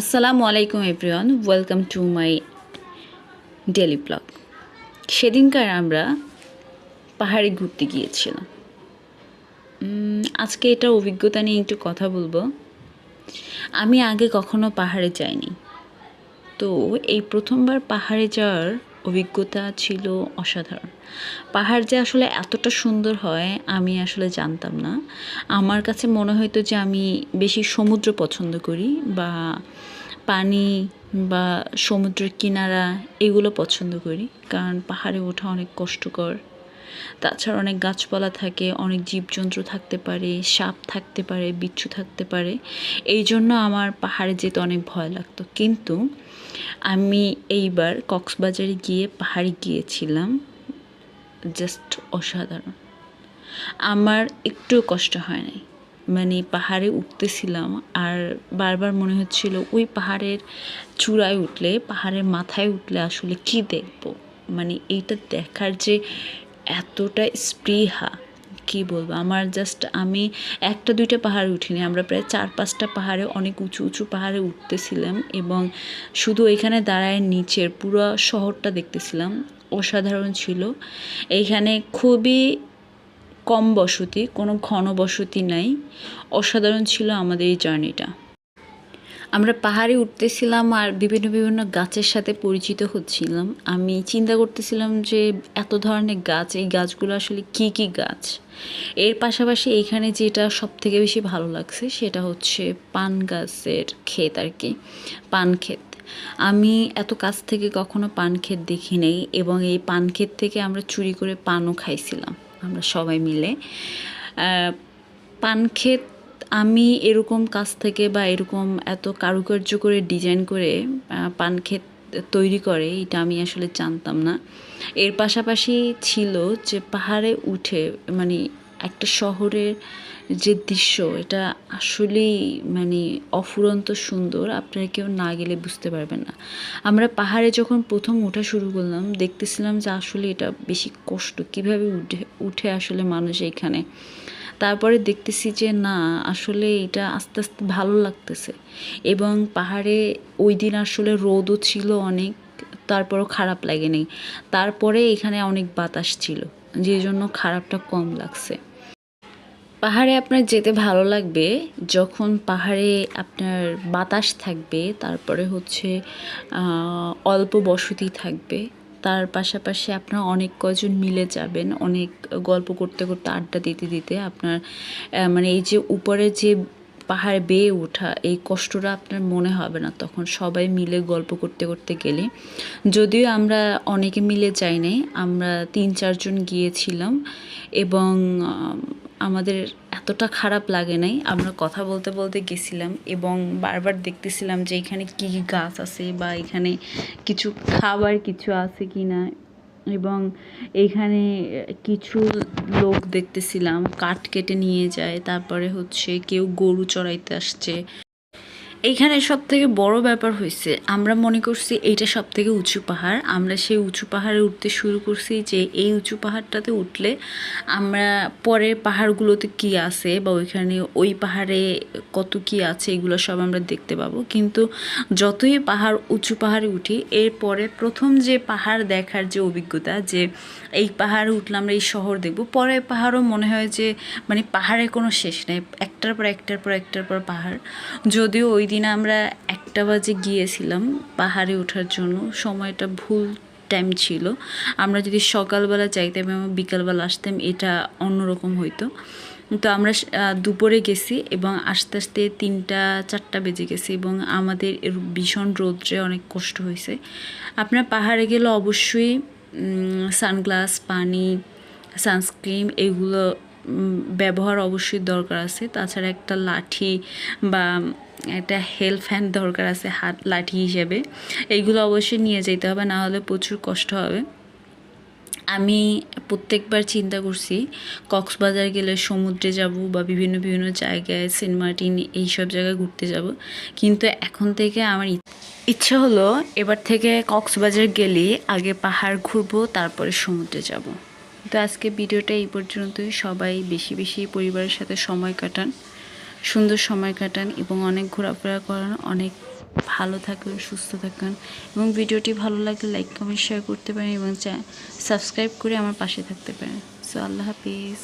আসসালামু আলাইকুম everyone, welcome to my daily blog. সেদিনকার আমরা পাহাড়ে ঘুরতে গিয়েছিলাম। আজকে এটার অভিজ্ঞতা নিয়ে একটু কথা বলব। আমি আগে কখনো পাহাড়ে যাইনি। তো এই প্রথমবার পাহাড়ে যাওয়ার অভিজ্ঞতা ছিল অসাধারণ। পাহাড় যে আসলে এতটা সুন্দর হয়, আমি আসলে জানতাম না। আমার কাছে মনে হয়তো যে আমি বেশি সমুদ্র পছন্দ করি বা পানি বা সমুদ্রের কিনারা এগুলো পছন্দ করি, কারণ পাহাড়ে ওঠা অনেক কষ্টকর। তাছাড়া অনেক গাছপালা থাকে, অনেক জীবজন্তু থাকতে পারে, সাপ থাকতে পারে, বিচ্ছু থাকতে পারে। এই জন্য আমার পাহাড়ে যেতে অনেক ভয় লাগতো। কিন্তু আমি এইবার কক্সবাজারে গিয়ে পাহাড়ে গিয়েছিলাম। জাস্ট অসাধারণ। আমার একটুও কষ্ট হয় নাই। মানে পাহাড়ে উঠতেছিলাম আর বারবার মনে হচ্ছিল, ওই পাহাড়ের চূড়ায় উঠলে, পাহাড়ের মাথায় উঠলে আসলে কি দেখব? মানে এইটা দেখার যে এতটা স্পৃহা, কি বলব? আমার জাস্ট আমি একটা দুইটা পাহাড়ে উঠিনি, আমরা প্রায় চার পাঁচটা পাহাড়ে, অনেক উঁচু উঁচু পাহাড়ে উঠতেছিলাম এবং শুধু এখানে দাঁড়ায় নিচের পুরো শহরটা দেখতেছিলাম, অসাধারণ ছিল। এইখানে খুবই কম বসতি, কোনো ঘন বসতি নাই, অসাধারণ ছিল আমাদের এই জার্নিটা আমরা পাহাড়ে উঠতেছিলাম আর বিভিন্ন বিভিন্ন গাছের সাথে পরিচিত হচ্ছিলাম। আমি চিন্তা করতেছিলাম যে এত ধরনের গাছ, এই গাছগুলো আসলে কি কি গাছ? এর পাশাপাশি এইখানে যেটা সব থেকে বেশি ভালো লাগছে সেটা হচ্ছে পান গাছের ক্ষেত আর কি, পান ক্ষেত। আমি এত কাছ থেকে কখনো পান ক্ষেত দেখি নেই এবং এই পান ক্ষেত থেকে আমরা চুরি করে পানও খাইছিলাম, আমরা সবাই মিলে। পান ক্ষেত আমি এরকম কাছ থেকে বা এরকম এত কারুকার্য করে ডিজাইন করে পান ক্ষেত তৈরি করে, এটা আমি আসলে জানতাম না। এর পাশাপাশি ছিল যে পাহাড়ে উঠে মানে একটা শহরের যে দৃশ্য, এটা আসলেই মানে অফুরন্ত সুন্দর, আপনারা কেউ না গেলে বুঝতে পারবেন না। আমরা পাহাড়ে যখন প্রথম ওঠা শুরু করলাম, দেখতেছিলাম যে আসলে এটা বেশি কষ্ট, কীভাবে উঠে উঠে আসলে মানুষ এখানে। তারপরে দেখতেছি যে না, আসলে এটা আস্তে আস্তে ভালো লাগতেছে। এবং পাহাড়ে ওই দিন আসলে রোদও ছিল অনেক, তারপরও খারাপ লাগেনি তারপরে এখানে অনেক বাতাস ছিল, যে জন্য খারাপটা কম লাগছে। পাহাড়ে আপনার যেতে ভালো লাগবে যখন পাহাড়ে আপনার বাতাস থাকবে, তারপরে হচ্ছে অল্প বসতি থাকবে। তার পাশাপাশি আপনার অনেক কজন মিলে যাবেন, অনেক গল্প করতে করতে আড্ডা দিতে দিতে আপনার মানে এই যে উপরে যে পাহাড় বেয়ে ওঠা, এই কষ্টটা আপনার মনে হবে না তখন সবাই মিলে গল্প করতে করতে গেলে। যদিও আমরা অনেকে মিলে যাই নাই, আমরা তিন চারজন গিয়েছিলাম এবং আমাদের এতটা খারাপ লাগে নাই। আমরা কথা বলতে বলতে গেছিলাম এবং বারবার দেখতেছিলাম যে এখানে কী গাছ আছে বা এখানে কিছু খাবার কিছু আছে কি না এবং এখানে কিছু লোক দেখতেছিলাম, কাঠ কেটে নিয়ে যায়, তারপরে হচ্ছে কেউ গরু চড়াইতে আসছে। এইখানে সব থেকে বড় ব্যাপার হয়েছে আমরা মনে করছি এইটা সব থেকে উঁচু পাহাড়। আমরা সেই উঁচু পাহাড়ে উঠতে শুরু করছি যে এই উঁচু পাহাড়টাতে উঠলে আমরা পরের পাহাড়গুলোতে কি আছে বা ওইখানে ওই পাহাড়ে কত কি আছে এগুলো সব আমরা দেখতে পাবো। কিন্তু যতই পাহাড়, উঁচু পাহাড়ে উঠি, এরপরে প্রথম যে পাহাড় দেখার যে অভিজ্ঞতা যে এই পাহাড়ে উঠলে আমরা এই শহর দেখব, পরের পাহাড়ও মনে হয় যে মানে পাহাড়ে কোনো শেষ নেই। একটার পর একটার পর একটার পর পাহাড়। যদিও ওই দিন আমরা একটা বাজে গিয়েছিলাম পাহাড়ে ওঠার জন্য, সময়টা ভুল টাইম ছিল। আমরা যদি সকালবেলা চাইতাম এবং বিকালবেলা আসতাম, এটা অন্যরকম হইতো। তো আমরা দুপুরে গেছি এবং আস্তে আস্তে তিনটা, চারটা বেজে গেছে এবং আমাদের এর ভীষণ রৌদ্রে অনেক কষ্ট হয়েছে। আপনার পাহাড়ে গেলে অবশ্যই সানগ্লাস, পানি, সানস্ক্রিন, এগুলো ব্যবহার অবশ্যই দরকার আছে। তাছাড়া একটা লাঠি বা একটা হেল্প হ্যান্ড দরকার আছে হাত, লাঠি হিসেবে। এইগুলো অবশ্যই নিয়ে যেতে হবে, না হলে প্রচুর কষ্ট হবে। আমি প্রত্যেকবার চিন্তা করছি, কক্সবাজার গেলে সমুদ্রে যাব বা বিভিন্ন বিভিন্ন জায়গায় সেন্ট মার্টিন এইসব জায়গায় ঘুরতে যাব। কিন্তু এখন থেকে আমার ইচ্ছা হলো এবার থেকে কক্সবাজার গেলে আগে পাহাড় ঘুরবো, তারপরে সমুদ্রে যাব। তো আজকে ভিডিওটা এই পর্যন্তই। সবাই বেশি বেশি পরিবারের সাথে সময় কাটান, সুন্দর সময় কাটান এবং অনেক ঘোরাফেরা করান, অনেক ভালো থাকুন, সুস্থ থাকুন এবং ভিডিওটি ভালো লাগলে লাইক কমেন্ট শেয়ার করতে পারেন এবং সাবস্ক্রাইব করে আমার পাশে থাকতে পারেন। সো আল্লাহ হাফিজ।